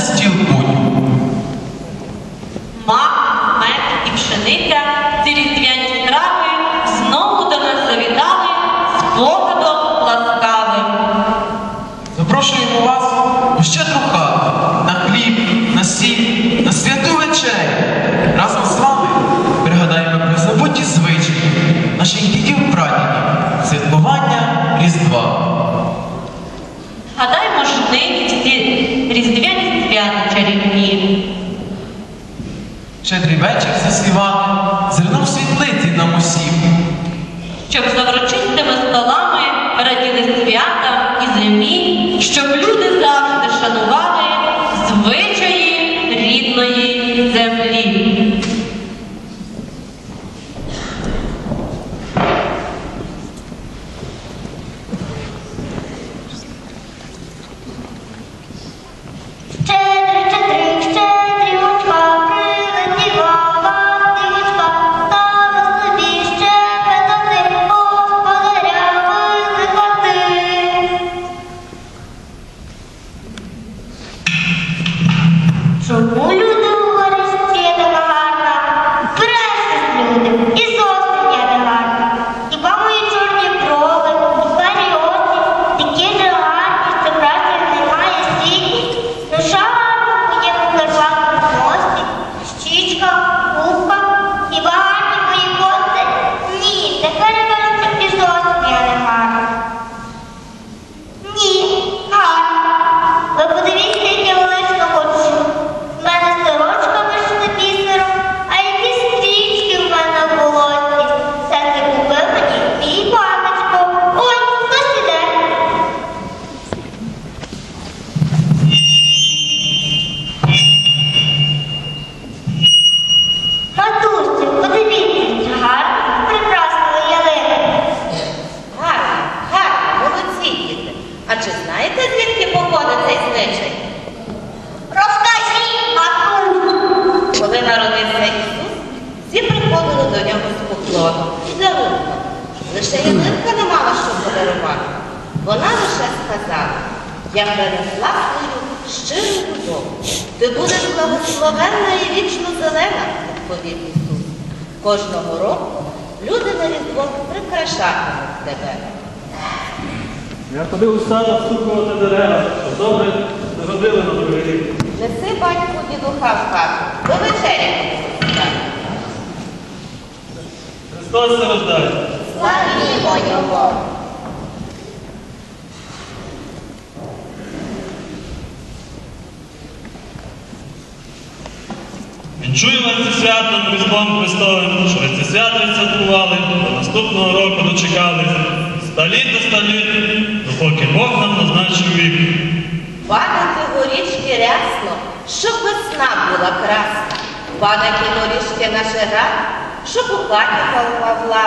на. Чарівні. Щедрий вечір заспівали, в світлиці нам усім. Щоб за врочистими столами раділи свята і зимі, щоб люди завжди шанували звичаї рідної землі. Я принесла свою щиру любов. Ти будеш благословенна і вічно зелена, відповів Ісус. Кожного року люди на різдво прикрашатимуть тебе. Я ходив у сад обстукувати дерева, щоб добре зродили на другий рік. Неси батьку дідуха в хату, до вечері. Христос це рождає. Славімо його! Вінчую вас зі святом Різдвом Христовим, що ви це свято відсвяткували, до наступного року дочекались. Ста літ до сталіт, допоки Бог нам назначив вік. Падайте горішки рясно, щоб весна була красна. Падайте горішки на жирах, щоб у хаті Павла.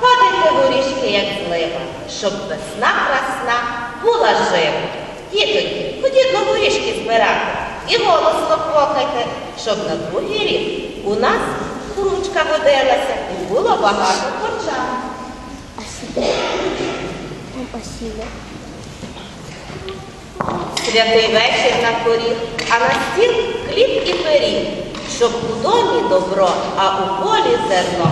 Падайте горішки, як злива, щоб весна красна була жива. Дітоньки, ходіть на горішки збирати і голосно плакайте, щоб на другий рік у нас кручка водилася і було багато корча. Святий вечір на поріг, а на стіл хліб і пиріг, щоб у домі добро, а у полі зерно.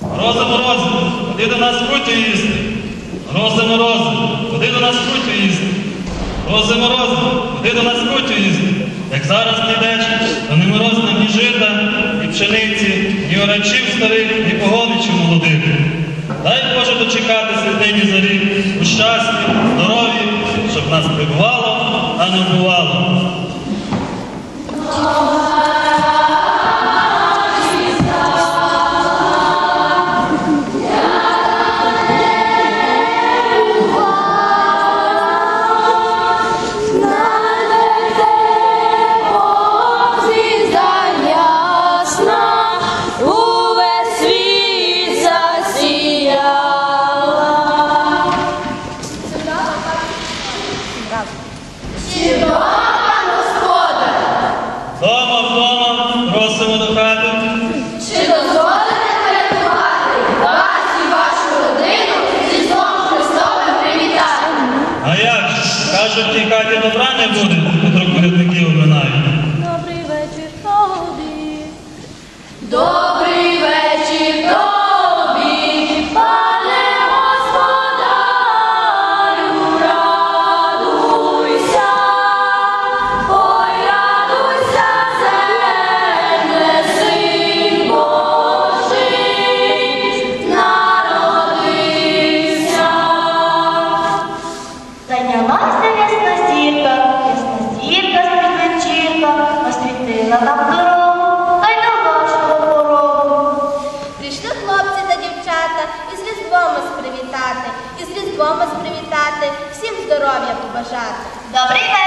Морози, морози, ходи до нас кутю їсти. Морози, морози, ходи до нас кутю їсти. Морози, морози, ти до нас кутю їздить. Як зараз ти йдеш, то не мороз нам ні жита, ні пшениці, ні орачів старих, ні погодичів молодих. Дай Боже дочекати святині зарі у щасті, здоров'ї, щоб нас прибувало, а не бувало. übertragen wurde. Dobrý.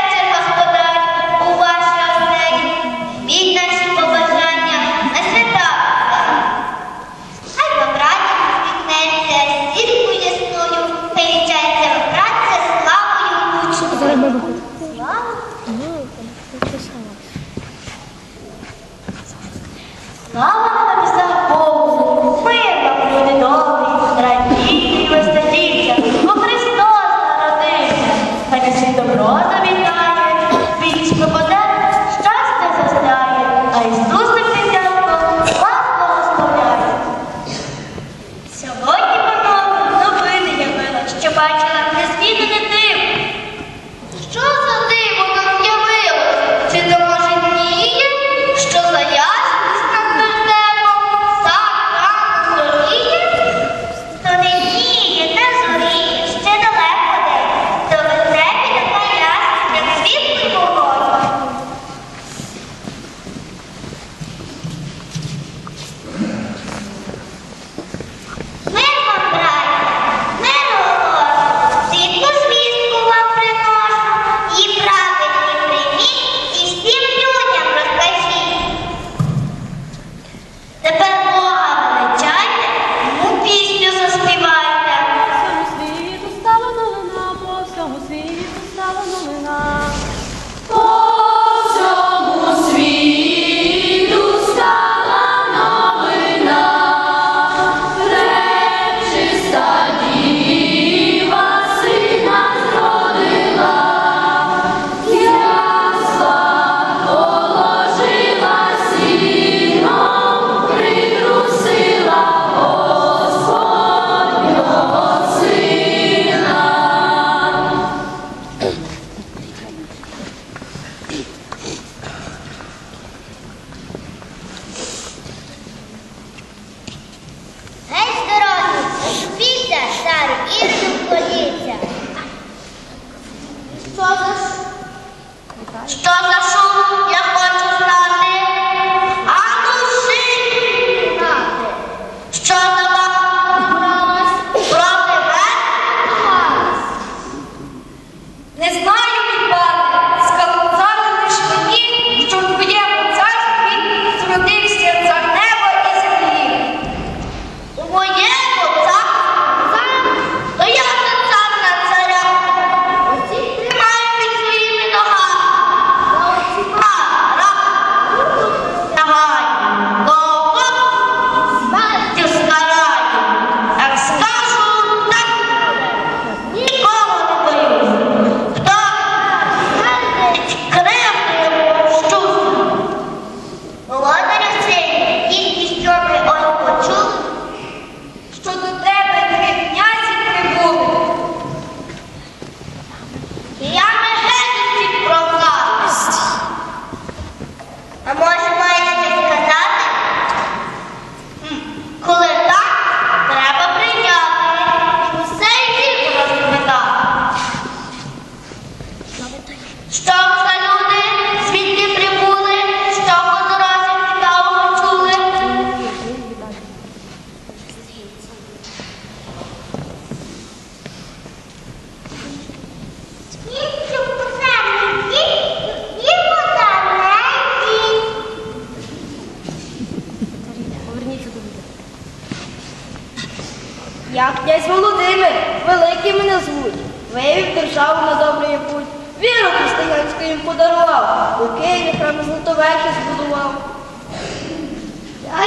поспішав на добрий путь, віру християнську їм подарував, у Києві храм Златовехи збудував.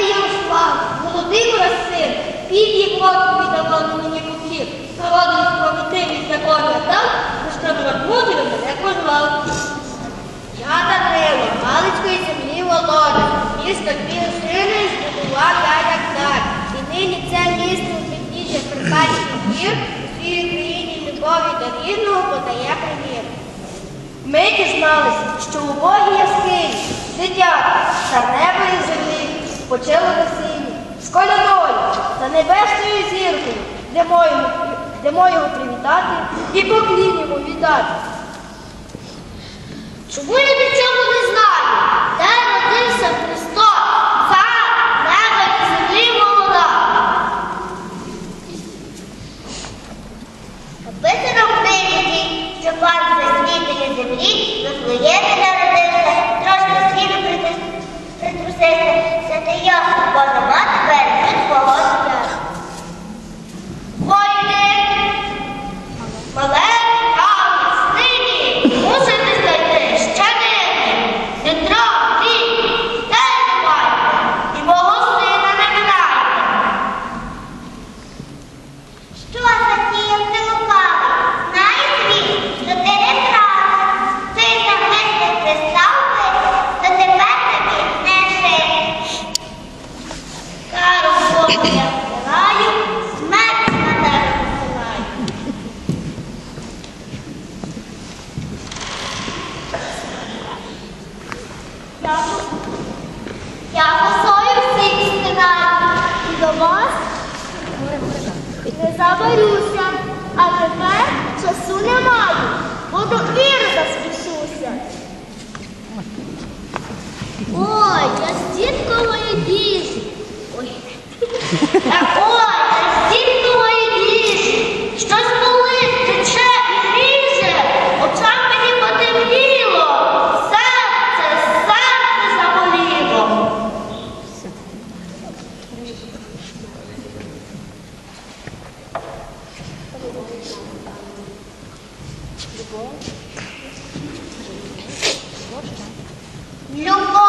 Я слав, Володимира син, під їх воду віддавав мені кухів, народний пам'яти від закону дав, що народ мудрий мене позвав. Я Данило, Галицької землі володар, місто дві сини збудував я як дар. І нині це місто збідніше Карпатських гір у своїй країні відповідь до рідного подає примір. Ми дізналися, що у Богі яскині дитятко та небо і землі спочило на сині, з колядою та небесною зіркою, де мою його привітати і поклініму віддати. Чому я від цього не знаю? Де родився is each with до Ірода спішуся. Ой, я з діткою діжі. Ой. Любовь.